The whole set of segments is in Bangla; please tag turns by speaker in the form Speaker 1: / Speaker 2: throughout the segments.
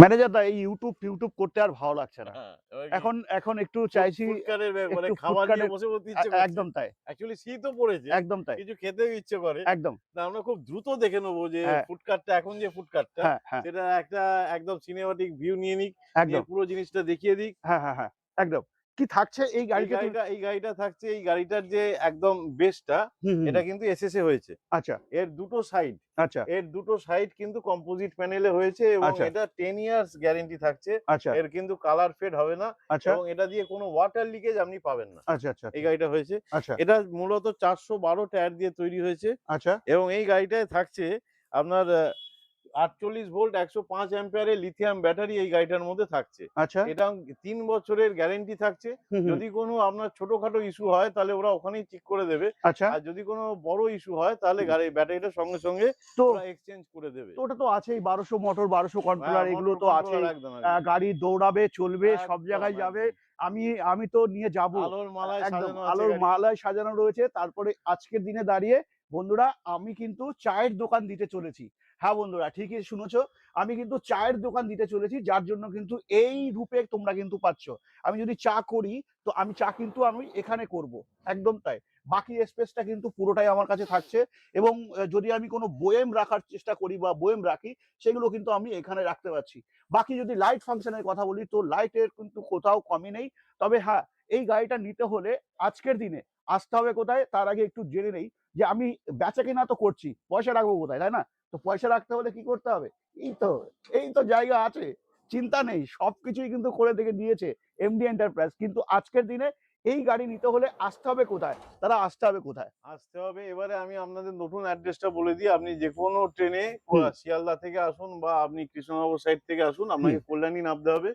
Speaker 1: ম্যানেজার দা এই ইউটিউব ইউটিউব করতে আর ভালো লাগছে না।
Speaker 2: হ্যাঁ?
Speaker 1: এখন এখন একটু চাইছি
Speaker 2: মানে খাবার নিয়ে বসে বসে ইচ্ছে
Speaker 1: একদম তাই।
Speaker 2: অ্যাকচুয়ালি শীতও পড়েছে
Speaker 1: একদম তাই।
Speaker 2: কিছু খেতে ইচ্ছে করে।
Speaker 1: একদম।
Speaker 2: না আমরা খুব দ্রুত দেখে নেব যে
Speaker 1: হ্যাঁ।
Speaker 2: ফুডকার্টটা এখন যে ফুডকার্টটা
Speaker 1: হ্যাঁ হ্যাঁ।
Speaker 2: সেটা একটা একদম সিনেমাটিক ভিউ নিয়ে নিক পুরো জিনিসটা দেখিয়ে দিক।
Speaker 1: হ্যাঁ হ্যাঁ হ্যাঁ একদম। কি থাকছে এই গাড়িটা
Speaker 2: এই গাড়িটা থাকছে এই গাড়িটার যে একদম বেসটা এটা কিন্তু এসএসএ হয়েছে।
Speaker 1: আচ্ছা।
Speaker 2: এর দুটো সাইড
Speaker 1: আচ্ছা।
Speaker 2: এর দুটো সাইড কিন্তু কম্পোজিট প্যানেলে হয়েছে এবং
Speaker 1: আচ্ছা।
Speaker 2: এটা টেন ইয়ার্স গ্যারেন্টি থাকছে।
Speaker 1: আচ্ছা।
Speaker 2: এর কিন্তু কালার ফেড হবে না
Speaker 1: আচ্ছা।
Speaker 2: এবং এটা দিয়ে কোনো ওয়াটার লিকেজ আপনি পাবেন না।
Speaker 1: আচ্ছা আচ্ছা
Speaker 2: এই গাড়িটা হয়েছে।
Speaker 1: আচ্ছা।
Speaker 2: এটা মূলত চারশো বারো টায়ার দিয়ে তৈরি হয়েছে।
Speaker 1: আচ্ছা।
Speaker 2: এবং এই গাড়িটায় থাকছে আপনার আটচল্লিশ ভোল্ট একশো পাঁচ অ্যাম্পিয়ারের লিথিয়াম ব্যাটারি এই গাড়িটার মধ্যে থাকছে।
Speaker 1: আচ্ছা।
Speaker 2: এটা তিন বছরের গ্যারেন্টি থাকছে। যদি কোনো আপনার ছোটখাটো ইস্যু হয় তাহলে ওরা ওখানেই ঠিক করে দেবে।
Speaker 1: আচ্ছা।
Speaker 2: আর যদি কোনো বড় ইস্যু হয় তাহলে। গাড়ি ব্যাটারিটা সঙ্গে সঙ্গে
Speaker 1: তো
Speaker 2: এক্সচেঞ্জ করে দেবে।
Speaker 1: তো ওটা তো আছেই বারোশো মোটর বারোশো কন্ট্রোলার
Speaker 2: হ্যাঁ,
Speaker 1: এগুলো তো
Speaker 2: আছে
Speaker 1: গাড়ি দৌড়াবে চলবে সব জায়গায় যাবে। আমি আমি তো নিয়ে যাব।
Speaker 2: আলোর মালায় সাজানো আছে
Speaker 1: আলোর মালায় সাজানো রয়েছে। তারপরে আজকের দিনে দাঁড়িয়ে বন্ধুরা আমি কিন্তু চায়ের দোকান দিতে চলেছি। হ্যাঁ বন্ধুরা, ঠিকই শুনেছো। আমি কিন্তু চায়ের দোকান দিতে চলেছি, যার জন্য কিন্তু এই রূপে তোমরা কিন্তু পাচ্ছ। আমি যদি চা করি, তো আমি চা কিন্তু আমি এখানে করব, একদম তাই। বাকি স্পেসটা কিন্তু পুরোটাই আমার কাছে থাকছে এবং যদি আমি কোনো বয়েম রাখার চেষ্টা করি বা বয়েম রাখি, সেগুলো কিন্তু আমি এখানে রাখতে পারছি। বাকি যদি লাইট ফাংশনের কথা বলি, তো লাইটের কিন্তু কোথাও কমই নেই। তবে হ্যাঁ এই গাড়িটা নিতে হলে আজকের দিনে আসতে হবে কোথায়, তার আগে একটু জেনে নেই যে আমি বেচা কেনা তো করছি, পয়সা রাখব কোথায়, তাই না? তো পয়সা রাখতে হলে কি করতে হবে? এই তো এই তো জায়গা আছে, চিন্তা নেই, সবকিছুই কিন্তু করে দেখে দিয়েছে এমডি এন্টারপ্রাইজ কিন্তু আজকের দিনে এই গাড়ি নিতে হলে আসতে হবে কোথায়? তারা আসতে হবে কোথায়?
Speaker 2: আসতে হবে। এবারে আমি আপনাদের নতুন অ্যাড্রেসটা বলে দিই। আপনি যে কোনো ট্রেনে শিয়ালদা থেকে আসুন বা আপনি কৃষ্ণনগর সাইড থেকে আসুন আপনাকে কল্যাণী নামতে হবে।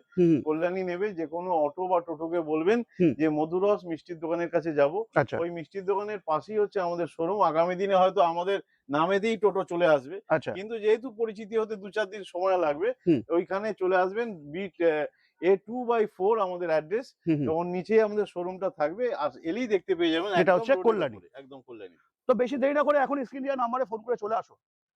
Speaker 2: কল্যাণী নেবে যে কোনো অটো বা টোটোকে বলবেন যে মধুরস মিষ্টির দোকানের কাছে যাব।
Speaker 1: আচ্ছা।
Speaker 2: ওই মিষ্টির দোকানের পাশেই হচ্ছে আমাদের শোরুম আগামী দিনে হয়তো আমাদের নামেতেই টোটো চলে আসবে।
Speaker 1: আচ্ছা।
Speaker 2: কিন্তু যেহেতু পরিচিতি হতে দু চার দিন সময় লাগবে ওইখানে চলে আসবেন। Bit A two by four আমাদের অ্যাড্রেস। এবং নিচেই আমাদের শোরুমটা থাকবে আর এলেই দেখতে পেয়ে যাবেন
Speaker 1: এটা হচ্ছে কল্যাণী।
Speaker 2: একদম কল্যাণী
Speaker 1: তো বেশি দেরি না করে এখন স্ক্রিন দেওয়া নাম্বারে ফোন করে চলে আসো